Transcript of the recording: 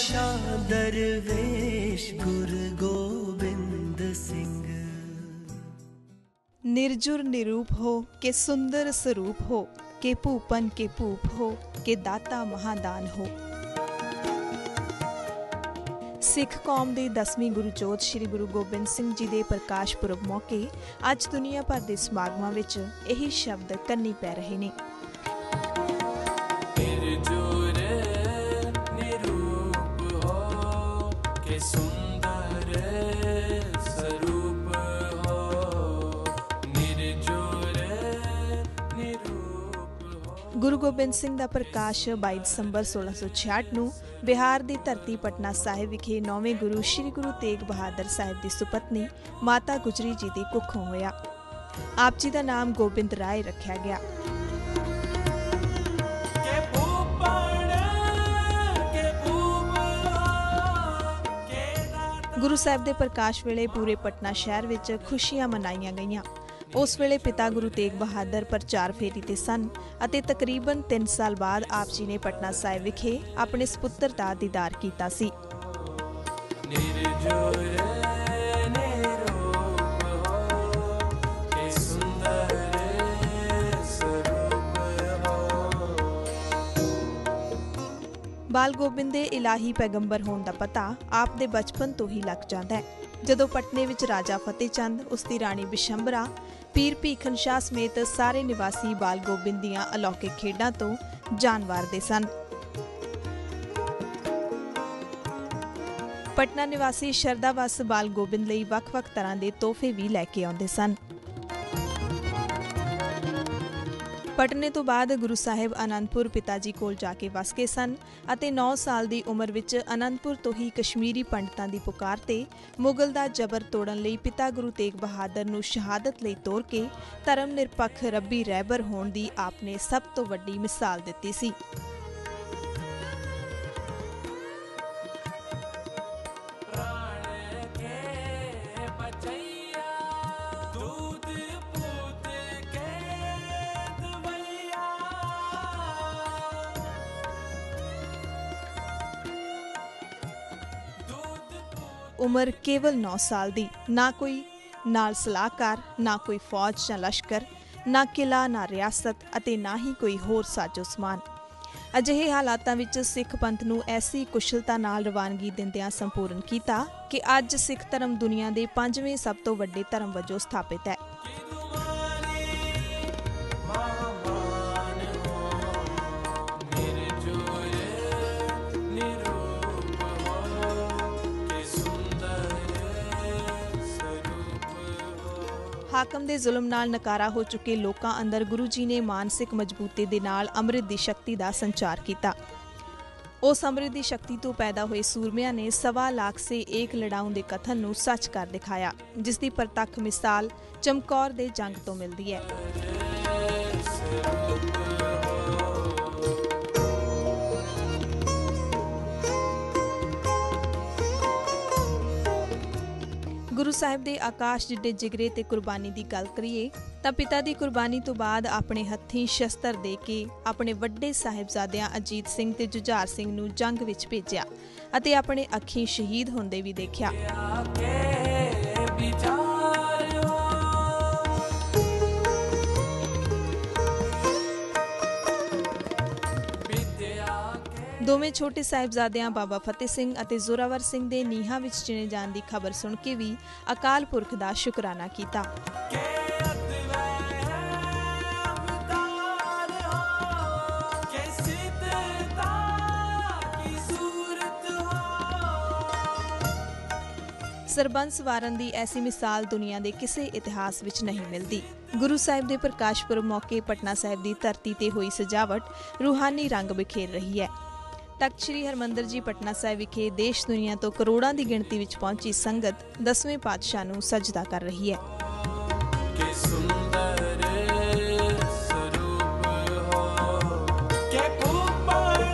ਬਾਦਸ਼ਾਹ ਦਰਵੇਸ਼ ਗੁਰ ਗੋਬਿੰਦ ਸਿੰਘ निर्जुर निरूप हो के सुंदर स्वरूप हो के भूपन के भूप हो के दाता महादान हो ਸਿੱਖ ਕੌਮ ਦੇ 10ਵੀਂ ਗੁਰੂ ਜੋਤ ਸ੍ਰੀ ਗੁਰੂ ਗੋਬਿੰਦ ਸਿੰਘ ਜੀ ਦੇ ਪ੍ਰਕਾਸ਼ ਪੁਰਬ ਮੌਕੇ ਅੱਜ ਦੁਨੀਆ ਭਰ ਦੇ ਸਮਾਗਮਾਂ ਵਿੱਚ ਇਹੀ ਸ਼ਬਦ ਕੰਨੀ ਪੈ ਰਹੇ ਨੇ ਗੁਰੂ ਗੋਬਿੰਦ ਸਿੰਘ ਦਾ ਪ੍ਰਕਾਸ਼ 22 ਦਸੰਬਰ 1666 ਨੂੰ ਬਿਹਾਰ ਦੀ ਧਰਤੀ ਪਟਨਾ ਸਾਹਿਬ ਵਿਖੇ ਨੌਵੇਂ ਗੁਰੂ ਸ੍ਰੀ ਗੁਰੂ ਤੇਗ ਬਹਾਦਰ ਸਾਹਿਬ ਦੀ ਸੁਪਤਨੀ ਮਾਤਾ ਗੁਜਰੀ ਜੀ ਦੀ ਕੁੱਖੋਂ ਹੋਇਆ। ਆਪ ਜੀ ਦਾ ਨਾਮ ਗੋਬਿੰਦ ਰਾਏ ਰੱਖਿਆ ਗਿਆ। ਗੁਰੂ ਸਾਹਿਬ ਦੇ ਪ੍ਰਕਾਸ਼ ਵੇਲੇ ਪੂਰੇ ਪਟਨਾ ਸ਼ਹਿਰ ਵਿੱਚ ਖੁਸ਼ੀਆਂ ਮਨਾਈਆਂ ਗਈਆਂ। ਉਸ ਵੇਲੇ ਪਿਤਾ ਗੁਰੂ ਤੇਗ ਬਹਾਦਰ ਪ੍ਰਚਾਰ ਫੇਰੀ ਤੇ ਸਨ ਅਤੇ ਤਕਰੀਬਨ 3 ਸਾਲ ਬਾਅਦ ਆਪ ਜੀ ਨੇ ਪਟਨਾ ਸਾਹਿਬ ਵਿਖੇ ਆਪਣੇ ਸੁਪੁੱਤਰ ਦਾ ਦੀਦਾਰ ਕੀਤਾ ਸੀ। ਨਿਰਜੁਰ ਬਾਲ ਗੋਬਿੰਦ ਦੇ ਇਲਾਹੀ ਪੈਗੰਬਰ ਹੋਣ ਦਾ ਪਤਾ ਆਪ ਦੇ ਬਚਪਨ ਤੋਂ ਹੀ ਲੱਗ ਜਾਂਦਾ ਹੈ। ਜਦੋਂ ਪਟਨੇ ਵਿੱਚ ਰਾਜਾ ਫਤਿਹ ਚੰਦ ਉਸ ਦੀ ਰਾਣੀ ਬਿਸ਼ੰਬਰਾ, ਪੀਰ ਭੀਖਨ ਸ਼ਾਹ ਸਮੇਤ ਸਾਰੇ ਨਿਵਾਸੀ ਬਾਲ ਗੋਬਿੰਦ ਦੀਆਂ ਅਲੌਕਿਕ ਖੇਡਾਂ ਤੋਂ ਜਾਨਵਾਰ ਦੇ ਸਨ। ਪਟਨਾ ਨਿਵਾਸੀ ਸ਼ਰਦਾ ਵਸ ਬਾਲ ਗੋਬਿੰਦ ਲਈ ਵੱਖ-ਵੱਖ ਤਰ੍ਹਾਂ ਦੇ ਤੋਹਫੇ ਵੀ ਲੈ ਕੇ ਆਉਂਦੇ ਸਨ। ਪਟਨੇ ਤੋਂ ਬਾਅਦ ਗੁਰੂ ਸਾਹਿਬ ਅਨੰਦਪੁਰ ਪਿਤਾ ਜੀ ਕੋਲ ਜਾ ਕੇ ਵਸ ਗਏ ਸਨ ਅਤੇ 9 ਸਾਲ ਦੀ ਉਮਰ ਵਿੱਚ ਅਨੰਦਪੁਰ ਤੋਂ ਹੀ ਕਸ਼ਮੀਰੀ ਪੰਡਤਾਂ ਦੀ ਪੁਕਾਰ ਤੇ ਮੁਗਲ ਦਾ ਜ਼ਬਰ ਤੋੜਨ ਲਈ ਪਿਤਾ ਗੁਰੂ ਤੇਗ ਬਹਾਦਰ ਨੂੰ ਸ਼ਹਾਦਤ ਲਈ ਤੋਰ ਕੇ ਧਰਮ ਨਿਰਪੱਖ ਰੱਬੀ ਰਹਿਬਰ ਹੋਣ ਦੀ ਆਪਨੇ ਸਭ ਤੋਂ ਵੱਡੀ ਮਿਸਾਲ ਦਿੱਤੀ ਸੀ। ਉਮਰ ਕੇਵਲ 9 ਸਾਲ ਦੀ। ਨਾ ਕੋਈ ਨਾਲ ਸਲਾਹਕਾਰ, ਨਾ ਕੋਈ ਫੌਜ ਜਾਂ ਲਸ਼ਕਰ, ਨਾ ਕਿਲਾ, ਨਾ ਰਿਆਸਤ ਅਤੇ ਨਾ ਹੀ ਕੋਈ ਹੋਰ ਸਾਜੋ ਸਮਾਨ। ਅਜਿਹੇ ਹਾਲਾਤਾਂ ਵਿੱਚ ਸਿੱਖ ਪੰਥ ਨੂੰ ਐਸੀ ਕੁਸ਼ਲਤਾ ਨਾਲ ਰਵਾਨਗੀ ਦਿੰਦਿਆਂ ਸੰਪੂਰਨ ਕੀਤਾ ਕਿ ਅੱਜ ਸਿੱਖ ਧਰਮ ਦੁਨੀਆ ਦੇ ਪੰਜਵੇਂ ਸਭ ਤੋਂ ਵੱਡੇ ਧਰਮ ਵਜੋਂ ਸਥਾਪਿਤ ਹੈ। ਹਾਕਮ ਦੇ ਜ਼ੁਲਮ ਨਾਲ ਨਕਾਰਾ ਹੋ ਚੁੱਕੇ ਲੋਕਾਂ ਅੰਦਰ ਗੁਰੂ ਜੀ ਨੇ ਮਾਨਸਿਕ ਮਜ਼ਬੂਤੀ ਦੇ ਨਾਲ ਅੰਮ੍ਰਿਤ ਦੀ ਸ਼ਕਤੀ ਦਾ ਸੰਚਾਰ ਕੀਤਾ। ਉਸ ਅੰਮ੍ਰਿਤ ਦੀ ਸ਼ਕਤੀ ਤੋਂ ਪੈਦਾ ਹੋਏ ਸੂਰਮਿਆਂ ਨੇ ਸਵਾ ਲੱਖ ਸੇ ਏਕ ਲੜਾਉਂ ਦੇ ਕਥਨ ਨੂੰ ਸੱਚ ਕਰ ਦਿਖਾਇਆ, ਜਿਸ ਦੀ ਪ੍ਰਤੱਖ ਮਿਸਾਲ ਚਮਕੌਰ ਦੇ ਜੰਗ ਤੋਂ ਮਿਲਦੀ ਹੈ। ਗੁਰੂ ਸਾਹਿਬ ਦੇ ਆਕਾਸ਼ ਜਿੱਡੇ ਜਿਗਰੇ ਤੇ ਕੁਰਬਾਨੀ ਦੀ ਗੱਲ ਕਰੀਏ, ਤਾਂ ਪਿਤਾ ਦੀ ਕੁਰਬਾਨੀ ਤੋਂ ਬਾਅਦ ਆਪਣੇ ਹੱਥੀਂ ਸ਼ਸਤਰ ਦੇ ਕੇ ਆਪਣੇ ਵੱਡੇ ਸਾਹਿਬਜ਼ਾਦਿਆਂ ਅਜੀਤ ਸਿੰਘ ਤੇ ਜੁਝਾਰ ਸਿੰਘ ਨੂੰ ਜੰਗ ਵਿੱਚ ਭੇਜਿਆ ਅਤੇ ਆਪਣੇ ਅੱਖੀਂ ਸ਼ਹੀਦ ਹੁੰਦੇ ਵੀ ਦੇਖਿਆ। ਦੋਵੇਂ ਛੋਟੇ ਸਾਹਿਬਜ਼ਾਦਿਆਂ ਬਾਬਾ ਫਤਿਹ ਸਿੰਘ ਅਤੇ ਜ਼ੋਰਾਵਰ ਸਿੰਘ ਦੇ ਨੀਹਾਂ ਵਿੱਚ ਚਿਣੇ ਜਾਣ ਦੀ ਖਬਰ ਸੁਣ ਕੇ ਵੀ ਅਕਾਲ ਪੁਰਖ ਦਾ ਸ਼ੁਕਰਾਨਾ ਕੀਤਾ। ਸਰਬੰਸ ਵਾਰਨ ਦੀ ਐਸੀ ਮਿਸਾਲ ਦੁਨੀਆ ਦੇ ਕਿਸੇ ਇਤਿਹਾਸ ਵਿੱਚ ਨਹੀਂ ਮਿਲਦੀ। ਗੁਰੂ ਸਾਹਿਬ ਦੇ ਪ੍ਰਕਾਸ਼ ਪੁਰਬ ਮੌਕੇ ਪਟਨਾ ਸਾਹਿਬ ਦੀ ਧਰਤੀ ਤੇ ਹੋਈ ਸਜਾਵਟ ਰੂਹਾਨੀ ਰੰਗ ਬਿਖੇਰ ਰਹੀ ਹੈ। ਤਖਤ ਸ੍ਰੀ ਹਰਮੰਦਰ ਜੀ ਪਟਨਾ ਸਾਹਿਬ ਵਿਖੇ ਦੇਸ਼ ਦੁਨੀਆ ਤੋਂ ਕਰੋੜਾਂ ਦੀ ਗਿਣਤੀ ਵਿੱਚ ਪਹੁੰਚੀ ਸੰਗਤ ਦਸਵੇਂ ਪਾਤਸ਼ਾਹ ਨੂੰ ਸਜਦਾ ਕਰ ਰਹੀ ਹੈ। ਕੇ ਸੁੰਦਰ ਸਰੂਪ ਹੋ। ਕੇ ਭੂਪਣ